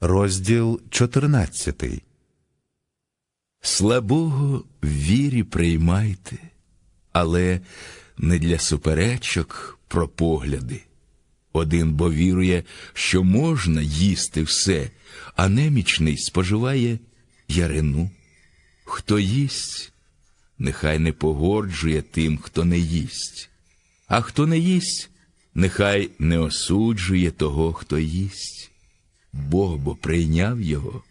розділ 14. Слабого в вірі приймайте, але не для суперечок про погляди. Один бо вірує, що можна їсти все, а немічний споживає ярину. Хто їсть, нехай не погоджує тим, хто не їсть, а хто не їсть, нехай не осуджує того, хто їсть. Бог бо прийняв його.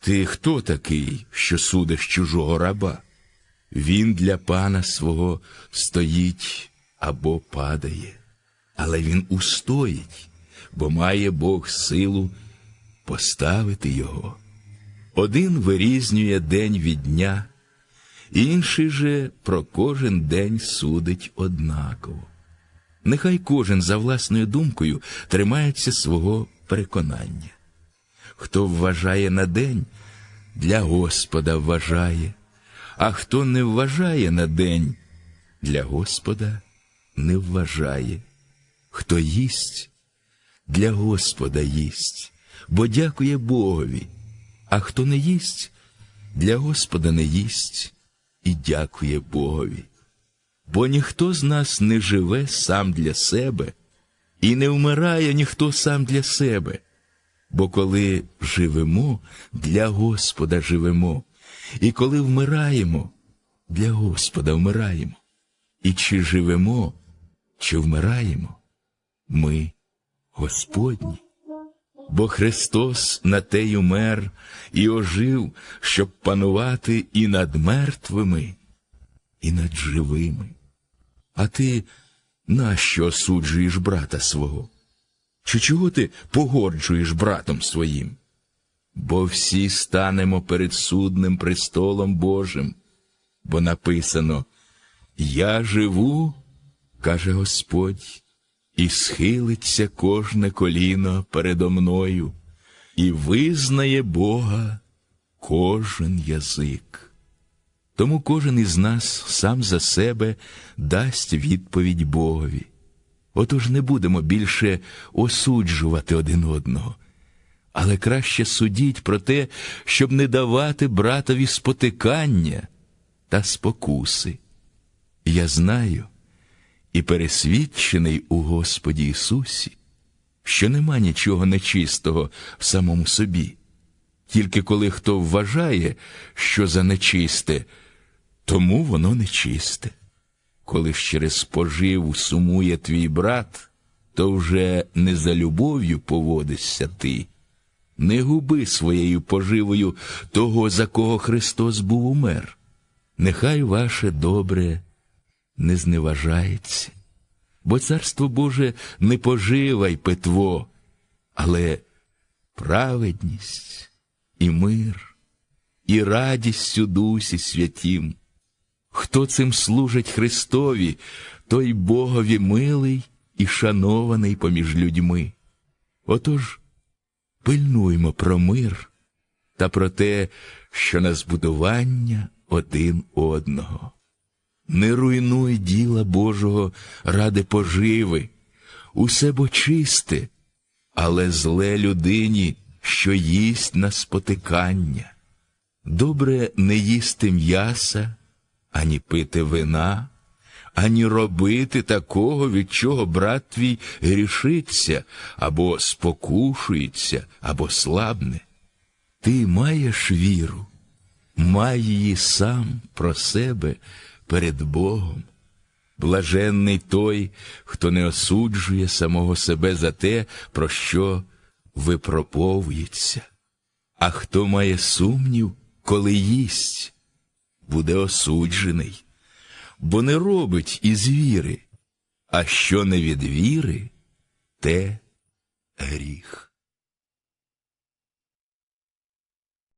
Ти хто такий, що судиш чужого раба? Він для пана свого стоїть або падає, але він устоїть, бо має Бог силу поставити його. Один вирізнює день від дня, інший же про кожен день судить однаково. Нехай кожен за власною думкою тримається свого переконання. Хто вважає на день, для Господа вважає, а хто не вважає на день, для Господа не вважає. Хто їсть, для Господа їсть, бо дякує Богові, а хто не їсть, для Господа не їсть і дякує Богові. Бо ніхто з нас не живе сам для себе, і не вмирає ніхто сам для себе. Бо коли живемо, для Господа живемо, і коли вмираємо, для Господа вмираємо. І чи живемо, чи вмираємо, ми Господні. Бо Христос на те й умер і ожив, щоб панувати і над мертвими, і над живими. А ти нащо осуджуєш брата свого? Чи чого ти погоджуєш братом своїм? Бо всі станемо перед судним престолом Божим, бо написано Я живу, каже Господь, і схилиться кожне коліно передо мною, і визнає Бога кожен язик. Тому кожен із нас сам за себе дасть відповідь Богові. Отож не будемо більше осуджувати один одного, але краще судіть про те, щоб не давати братові спотикання та спокуси. Я знаю і пересвідчений у Господі Ісусі, що нема нічого нечистого в самому собі, тільки коли хто вважає, що за нечисте, тому воно нечисте. Коли ж через поживу сумує твій брат, то вже не за любов'ю поводишся ти. Не губи своєю поживою того, за кого Христос був умер. Нехай ваше добре не зневажається, бо царство Боже не пожива й питво, але праведність і мир, і радість у дусі святім. Хто цим служить Христові, той Богові милий і шанований поміж людьми. Отож, пильнуймо про мир та про те, що на збудування один одного. Не руйнуй діла Божого ради поживи, усе бо чисте, але зле людині, що їсть на спотикання. Добре не їсти м'яса ані пити вина, ані робити такого, від чого брат твій грішиться, або спокушується, або слабне. Ти маєш віру, май її сам про себе перед Богом. Блаженний той, хто не осуджує самого себе за те, про що випроповується, а хто має сумнів, коли їсть буде осуджений, бо не робить із віри, а що не від віри, те гріх.